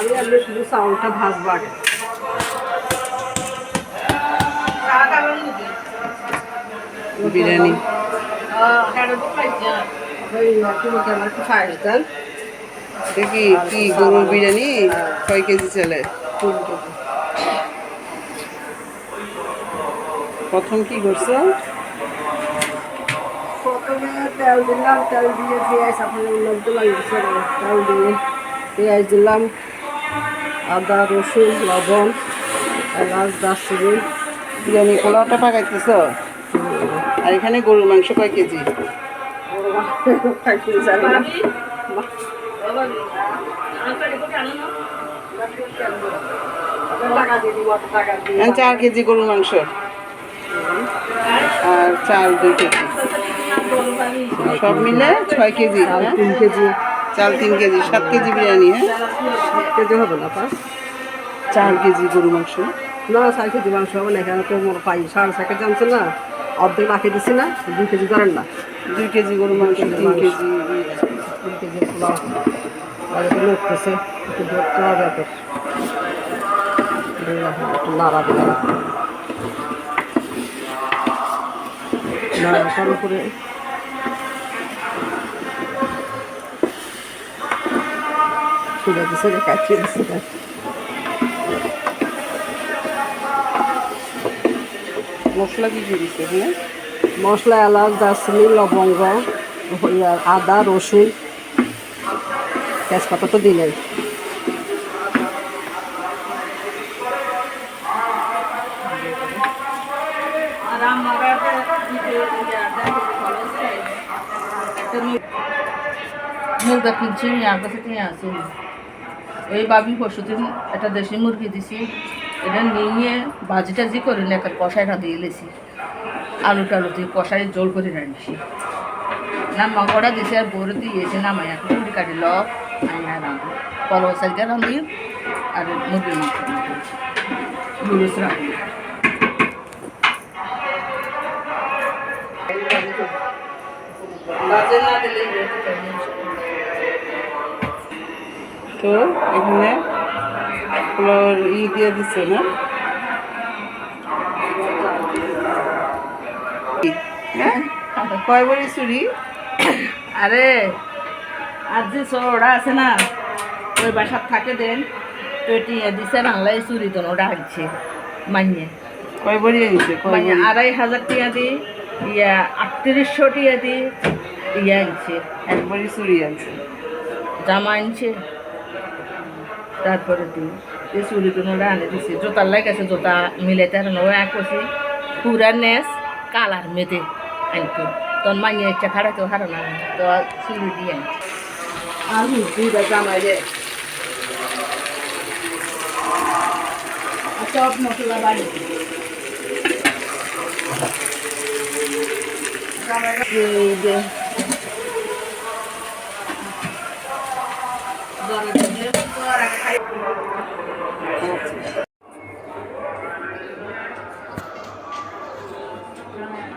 আমি আপনি শুধু চাউলটা ভাজবো আগে বিরিয়ানি। এটা কি গরুর বিরিয়ানি? ছয় কেজি চলে? প্রথম কি করছ? প্রথমে তেল দিলাম তেল দিয়ে পেঁয়াজ আপনার উন্নত লাগিয়েছে তেল দিয়ে পেঁয়াজ দিলাম। আদা রসুন লবণ এলাচ দারচিনি। বিরিয়ানি পোলাওটা পাকাইতেছ? আর এখানে গরুর মাংস কয় কেজি? চার কেজি গরুর মাংস। আর চাল দুই কেজি। সব মিলে ছয় কেজি হ্যাঁ? তিন কেজি। চাল তিন কেজি সাত কেজি বিরিয়ানি হ্যাঁ? সাত কেজি হবে না পা চার কেজি গরু মাংস। না চার কেজি মাংস হবে না এখানে তো পাই সাড়ে ছয় কেজি আনছে না অর্ধেক রাখে দিছি না দুই কেজি করেন না। দুই কেজি গরু মাংস তিন কেজি তিন কেজি পোলাও। আর একটু লড়তেছে একটু ধরতে হবে এত দিলাম, একটু নাড়া দিলাম নাড়া করার উপরে ছুড়ে দিছে রে কাটিয়ে দিছে মশলা কি কি হ্যাঁ মশলা এলাচ দারচিনি লবঙ্গ আদা রসুন তেজপাতা তো দিলেন মুরগা কিনছি আমার কাছে নিয়ে ওই বাবি পরশুদিন একটা দেশি মুরগি দিছি, এটা নিয়ে ভাজি টাজি করে নিয়ে একটা কষাই রাঁধি এলেছি। আলু টালু দিয়ে কষাই জোল করে রাঁধছি না মাংসটা দিছি আর বড় দিয়েছে না মায়া কুড়ি কাটি, ল না রাঁধি পলব সাইকে রাঁধি আর মুরগির মাংস রাঁধি। রাঁধি না দিলে তো এখানে ই দিয়ে দিচ্ছে না? হ্যাঁ? কয় বড়ি চুরি? আরে। আর যে চোরা আছে না ওই বাসার থাকে দেন তো টিয়া দিছে বাংলায় চুরি তো ওটা আনছে মাইনে। কয় বড়ি আনছে মাইনে আড়াই হাজার টিয়া দি ইয়া আটত্রিশশো টিয়া দি ইয়া আনছে। এক বড়ি চুরি আনছে। জামা আনছে। তারপরে তুই এই ওটা আনে দিছে জোতার লাগাছে জোতা মিলাইতে আর নয় এক করছি পুরা নেস কালার মেতে আনতো তখন মাইনে ইচ্ছা খাড়া তো হারা না তো চুরি দিয়ে আনছে আর দুইটা জামাই রে সব মশলা বাড়ি এই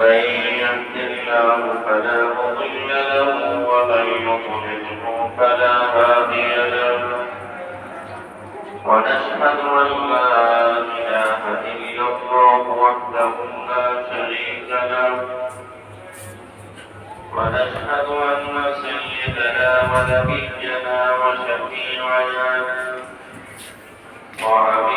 من يهد الله فلا مضل له ومن يضلله فلا هادي له. ونشهد أن لا إله إلا الله وحده لا شريك له. ونشهد أن سيدنا ونبينا وشفيعنا وحبيبنا